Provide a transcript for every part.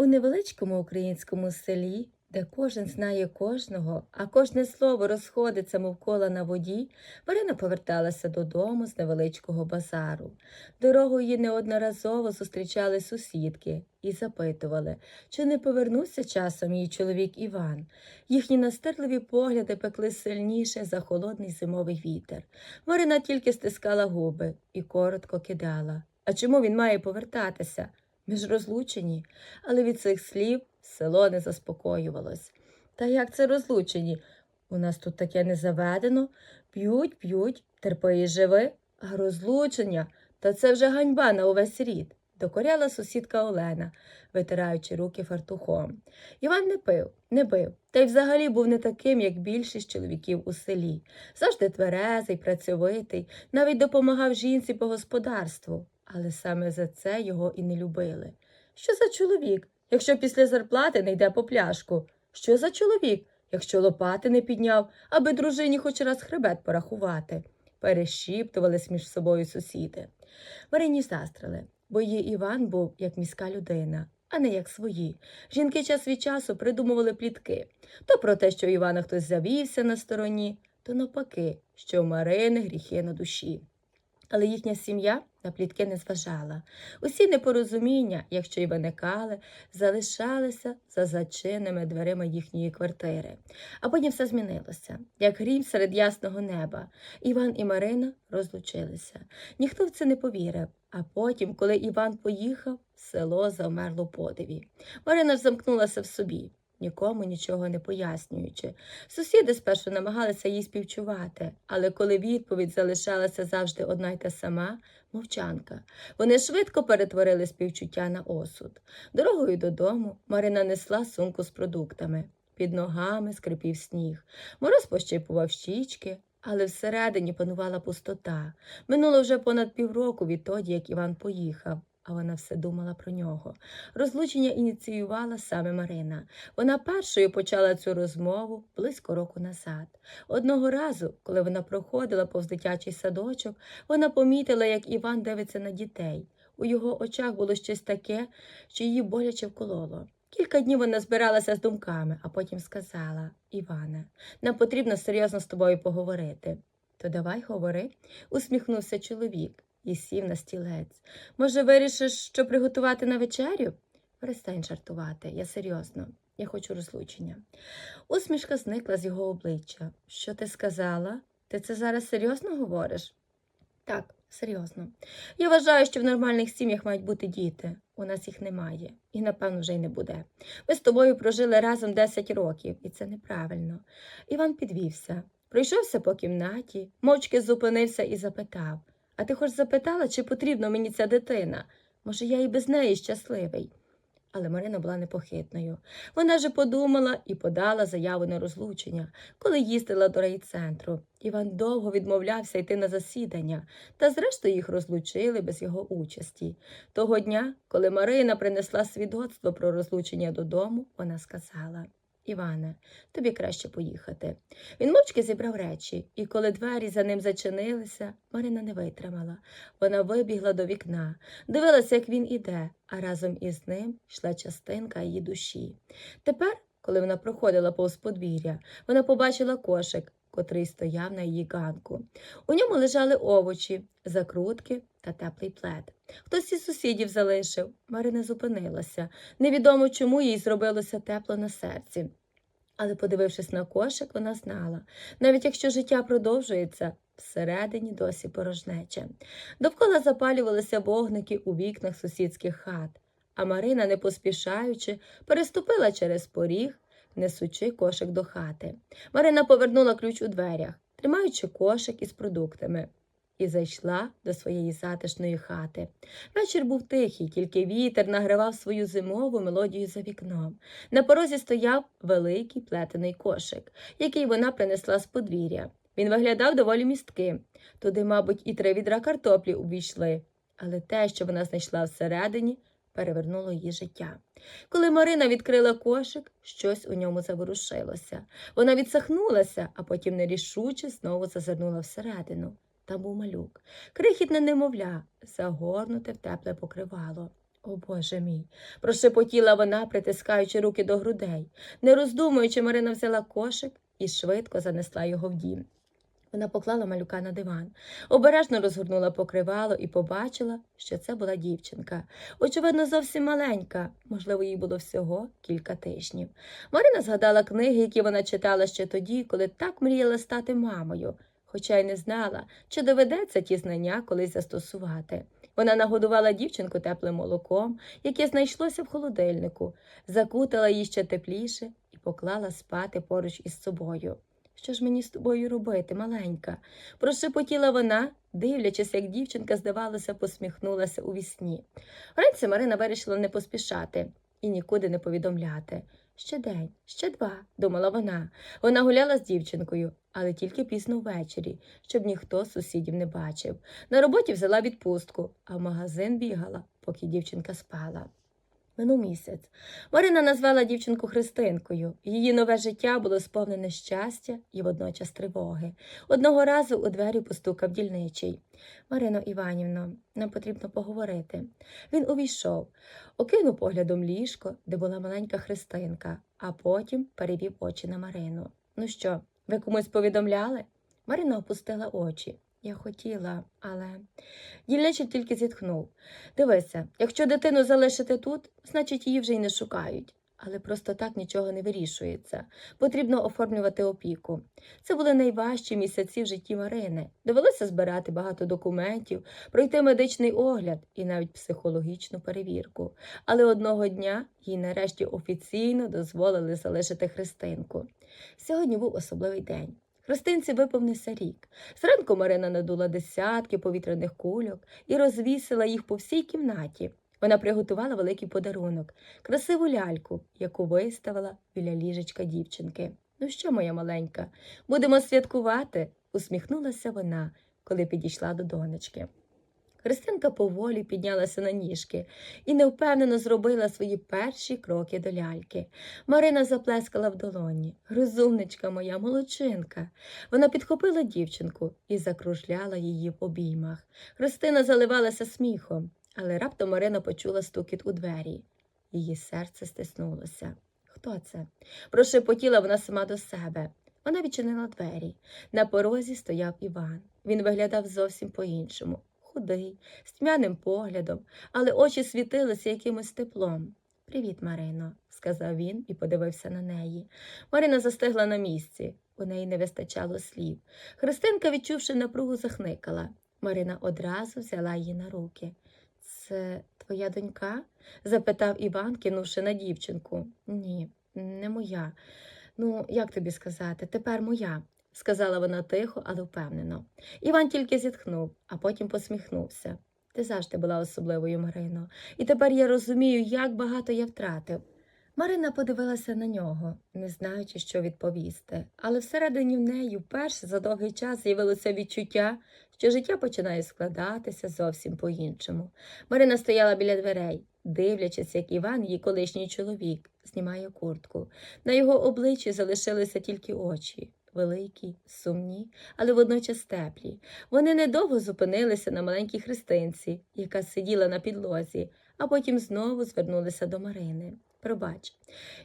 У невеличкому українському селі, де кожен знає кожного, а кожне слово розходиться, мов кола на воді, Марина поверталася додому з невеличкого базару. Дорогою її неодноразово зустрічали сусідки і запитували, чи не повернувся часом її чоловік Іван. Їхні настирливі погляди пекли сильніше за холодний зимовий вітер. Марина тільки стискала губи і коротко кидала. А чому він має повертатися? Ми ж розлучені, але від цих слів село не заспокоювалось. Та як це розлучені? У нас тут таке не заведено. П'ють, п'ють, терпи і живи, а розлучення та це вже ганьба на увесь рід, докоряла сусідка Олена, витираючи руки фартухом. Іван не пив, не бив, та й взагалі був не таким, як більшість чоловіків у селі. Завжди тверезий, працьовитий, навіть допомагав жінці по господарству, але саме за це його і не любили. Що за чоловік, якщо після зарплати не йде по пляшку? Що за чоловік, якщо лопати не підняв, аби дружині хоч раз хребет порахувати? Перешіптувались між собою сусіди. Марині застрили, бо її Іван був як міська людина, а не як свої. Жінки час від часу придумували плітки то про те, що Івана хтось завівся на стороні, то навпаки, що в Марини гріхи на душі. Але їхня сім'я на плітки не зважала. Усі непорозуміння, якщо й виникали, залишалися за зачиненими дверима їхньої квартири. А потім все змінилося, як грім серед ясного неба. Іван і Марина розлучилися. Ніхто в це не повірив. А потім, коли Іван поїхав, село завмерло подиві. Марина замкнулася в собі, нікому нічого не пояснюючи. Сусіди спершу намагалися їй співчувати, але коли відповідь залишалася завжди одна й та сама мовчанка. Вони швидко перетворили співчуття на осуд. Дорогою додому Марина несла сумку з продуктами. Під ногами скрипів сніг. Мороз пощипував щічки, але всередині панувала пустота. Минуло вже понад півроку відтоді, як Іван поїхав. А вона все думала про нього. Розлучення ініціювала саме Марина. Вона першою почала цю розмову близько року назад. Одного разу, коли вона проходила повз дитячий садочок, вона помітила, як Іван дивиться на дітей. У його очах було щось таке, що її боляче вкололо. Кілька днів вона збиралася з думками, а потім сказала Іване, нам потрібно серйозно з тобою поговорити. То давай говори, усміхнувся чоловік і сів на стілець. Може, вирішиш, що приготувати на вечерю? Перестань жартувати, я серйозно, я хочу розлучення. Усмішка зникла з його обличчя. Що ти сказала? Ти це зараз серйозно говориш? Так, серйозно. Я вважаю, що в нормальних сім'ях мають бути діти. У нас їх немає, і, напевно, вже й не буде. Ми з тобою прожили разом 10 років, і це неправильно. Іван підвівся, пройшовся по кімнаті, мовчки зупинився і запитав А ти хоч запитала, чи потрібна мені ця дитина? Може, я і без неї щасливий. Але Марина була непохитною. Вона же подумала і подала заяву на розлучення, коли їздила до райцентру. Іван довго відмовлявся йти на засідання, та зрештою їх розлучили без його участі. Того дня, коли Марина принесла свідоцтво про розлучення додому, вона сказала Іване, тобі краще поїхати. Він мовчки зібрав речі, і коли двері за ним зачинилися, Марина не витримала. Вона вибігла до вікна, дивилася, як він іде, а разом із ним йшла частинка її душі. Тепер, коли вона проходила повз подвір'я, вона побачила кошик, котрий стояв на її ганку. У ньому лежали овочі, закрутки та теплий плед. Хтось із сусідів залишив. Марина зупинилася. Невідомо, чому їй зробилося тепло на серці. Але, подивившись на кошик, вона знала, навіть якщо життя продовжується, всередині досі порожнече. Довкола запалювалися вогники у вікнах сусідських хат, а Марина, не поспішаючи, переступила через поріг, несучи кошик до хати. Марина повернула ключ у дверях, тримаючи кошик із продуктами, і зайшла до своєї затишної хати. Вечір був тихий, тільки вітер награвав свою зимову мелодію за вікном. На порозі стояв великий плетений кошик, який вона принесла з подвір'я. Він виглядав доволі містким. Туди, мабуть, і три відра картоплі увійшли, але те, що вона знайшла всередині, перевернуло її життя. Коли Марина відкрила кошик, щось у ньому заворушилося. Вона відсахнулася, а потім нерішуче знову зазирнула всередину. Там був малюк, крихітне немовля, загорнуте в тепле покривало. О Боже мій, прошепотіла вона, притискаючи руки до грудей. Не роздумуючи, Марина взяла кошик і швидко занесла його в дім. Вона поклала малюка на диван, обережно розгорнула покривало і побачила, що це була дівчинка. Очевидно, зовсім маленька, можливо, їй було всього кілька тижнів. Марина згадала книги, які вона читала ще тоді, коли так мріяла стати мамою, хоча й не знала, чи доведеться ті знання колись застосувати. Вона нагодувала дівчинку теплим молоком, яке знайшлося в холодильнику, закутала її ще тепліше і поклала спати поруч із собою. Що ж мені з тобою робити, маленька? прошепотіла вона, дивлячись, як дівчинка, здавалося, посміхнулася у вісні. Вранці Марина вирішила не поспішати і нікуди не повідомляти. Ще день, ще два, думала вона. Вона гуляла з дівчинкою, але тільки пізно ввечері, щоб ніхто сусідів не бачив. На роботі взяла відпустку, а в магазин бігала, поки дівчинка спала. Минув місяць. Марина назвала дівчинку Христинкою. Її нове життя було сповнене щастя і водночас тривоги. Одного разу у двері постукав дільничий. Марино Іванівно, нам потрібно поговорити. Він увійшов, окинув поглядом ліжко, де була маленька Христинка, а потім перевів очі на Марину. Ну що, ви комусь повідомляли? Марина опустила очі. Я хотіла, але дільничий тільки зітхнув. Дивися, якщо дитину залишити тут, значить її вже й не шукають. Але просто так нічого не вирішується. Потрібно оформлювати опіку. Це були найважчі місяці в житті Марини. Довелося збирати багато документів, пройти медичний огляд і навіть психологічну перевірку. Але одного дня їй нарешті офіційно дозволили залишити Христинку. Сьогодні був особливий день. Христинці виповнився рік. Зранку Марина надула десятки повітряних кульок і розвісила їх по всій кімнаті. Вона приготувала великий подарунок, красиву ляльку, яку виставила біля ліжечка дівчинки. Ну що, моя маленька, будемо святкувати? усміхнулася вона, коли підійшла до донечки. Христинка поволі піднялася на ніжки і невпевнено зробила свої перші кроки до ляльки. Марина заплескала в долоні. Розумничка моя, молодчинка. Вона підхопила дівчинку і закружляла її в обіймах. Христина заливалася сміхом, але раптом Марина почула стукіт у двері. Її серце стиснулося. Хто це? Прошепотіла вона сама до себе. Вона відчинила двері. На порозі стояв Іван. Він виглядав зовсім по-іншому. Худий, з тьмяним поглядом, але очі світилися якимось теплом. Привіт, Марино, сказав він і подивився на неї. Марина застигла на місці. У неї не вистачало слів. Христинка, відчувши напругу, захникала. Марина одразу взяла її на руки. Це твоя донька? запитав Іван, кинувши на дівчинку. Ні, не моя. Ну, як тобі сказати, тепер моя, сказала вона тихо, але впевнено. Іван тільки зітхнув, а потім посміхнувся. Ти завжди була особливою, Марино, і тепер я розумію, як багато я втратив. Марина подивилася на нього, не знаючи, що відповісти, але всередині в неї вперше за довгий час з'явилося відчуття, що життя починає складатися зовсім по-іншому. Марина стояла біля дверей, дивлячись, як Іван, її колишній чоловік, знімає куртку. На його обличчі залишилися тільки очі. Великі, сумні, але водночас теплі. Вони недовго зупинилися на маленькій христинці, яка сиділа на підлозі, а потім знову звернулися до Марини. Пробач,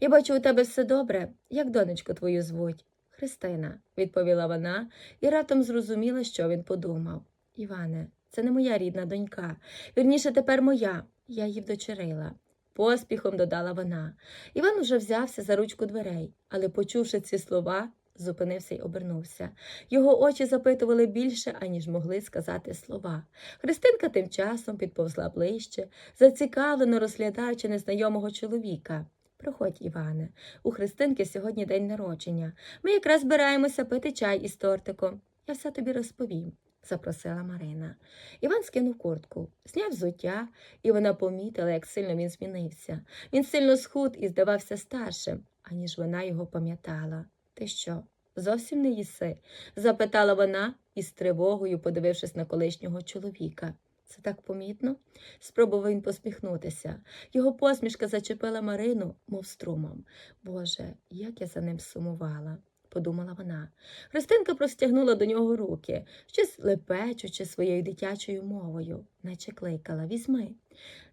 я бачу, у тебе все добре, як донечку твою звуть. Христина, відповіла вона і раптом зрозуміла, що він подумав. Іване, це не моя рідна донька. Вірніше, тепер моя. Я її вдочерила. Поспіхом додала вона. Іван уже взявся за ручку дверей, але, почувши ці слова, зупинився й обернувся. Його очі запитували більше, аніж могли сказати слова. Христинка тим часом підповзла ближче, зацікавлено розглядаючи незнайомого чоловіка. Проходь, Іване, у Христинки сьогодні день народження. Ми якраз збираємося пити чай із тортиком. Я все тобі розповім, запросила Марина. Іван скинув куртку, зняв взуття, і вона помітила, як сильно він змінився. Він сильно схуд і здавався старшим, аніж вона його пам'ятала. Ти що, зовсім не їси? запитала вона із тривогою, подивившись на колишнього чоловіка. Це так помітно? Спробував він посміхнутися. Його посмішка зачепила Марину, мов струмом. Боже, як я за ним сумувала. Подумала вона. Христинка простягнула до нього руки, щось лепечучи своєю дитячою мовою, наче кликала Візьми.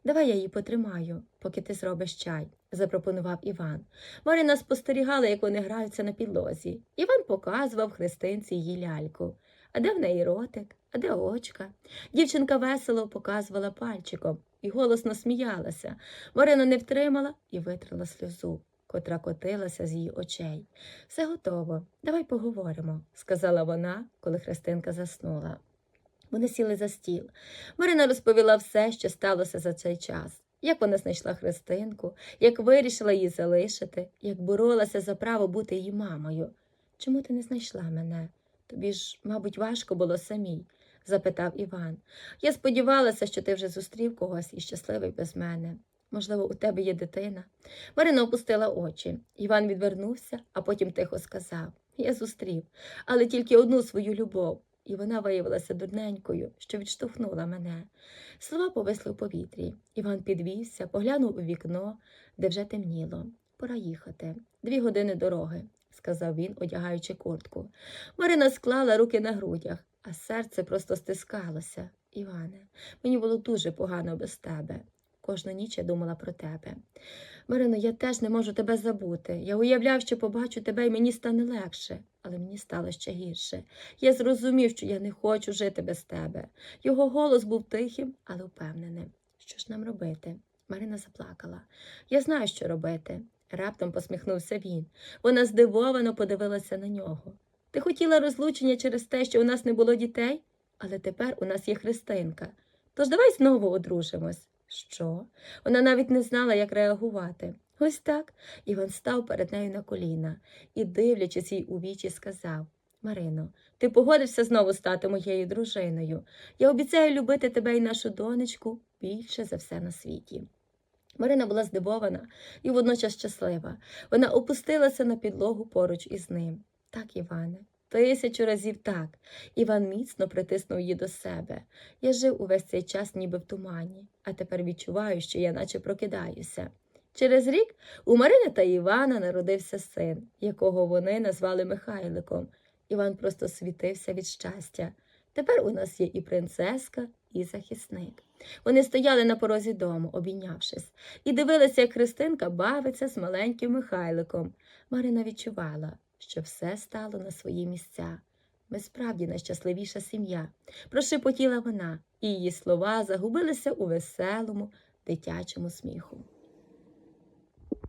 Давай я її потримаю, поки ти зробиш чай, запропонував Іван. Марина спостерігала, як вони граються на підлозі. Іван показував Христинці її ляльку. А де в неї ротик, а де очка? Дівчинка весело показувала пальчиком і голосно сміялася. Марина не втримала і витрила сльозу, котра котилася з її очей. Все готово, давай поговоримо, сказала вона, коли Христинка заснула. Вони сіли за стіл. Марина розповіла все, що сталося за цей час. Як вона знайшла Христинку, як вирішила її залишити, як боролася за право бути її мамою. Чому ти не знайшла мене? Тобі ж, мабуть, важко було самій, запитав Іван. Я сподівалася, що ти вже зустрів когось і щасливий без мене. Можливо, у тебе є дитина. Марина опустила очі. Іван відвернувся, а потім тихо сказав Я зустрів, але тільки одну свою любов, і вона виявилася дурненькою, що відштовхнула мене. Слова повисли в повітрі. Іван підвівся, поглянув у вікно, де вже темніло. Пора їхати. Дві години дороги, сказав він, одягаючи куртку. Марина склала руки на грудях, а серце просто стискалося. Іване, мені було дуже погано без тебе. Кожну ніч я думала про тебе. Марино, я теж не можу тебе забути. Я уявляв, що побачу тебе і мені стане легше, але мені стало ще гірше. Я зрозумів, що я не хочу жити без тебе. Його голос був тихим, але впевненим. Що ж нам робити? Марина заплакала. Я знаю, що робити. Раптом посміхнувся він. Вона здивовано подивилася на нього. Ти хотіла розлучення через те, що у нас не було дітей, але тепер у нас є Христинка. Тож давай знову одружимось. Що? Вона навіть не знала, як реагувати. Ось так. Іван став перед нею на коліна і, дивлячись їй у вічі, сказав Марино, ти погодишся знову стати моєю дружиною. Я обіцяю любити тебе і нашу донечку більше за все на світі. Марина була здивована і водночас щаслива. Вона опустилася на підлогу поруч із ним. Так, Іване, тисячу разів так. Іван міцно притиснув її до себе. Я жив увесь цей час ніби в тумані, а тепер відчуваю, що я наче прокидаюся. Через рік у Марини та Івана народився син, якого вони назвали Михайликом. Іван просто світився від щастя. Тепер у нас є і принцеска, і захисник. Вони стояли на порозі дому, обійнявшись, і дивилися, як Христинка бавиться з маленьким Михайликом. Марина відчувала, що все стало на свої місця. Ми справді найщасливіша сім'я, прошепотіла вона, і її слова загубилися у веселому, дитячому сміху.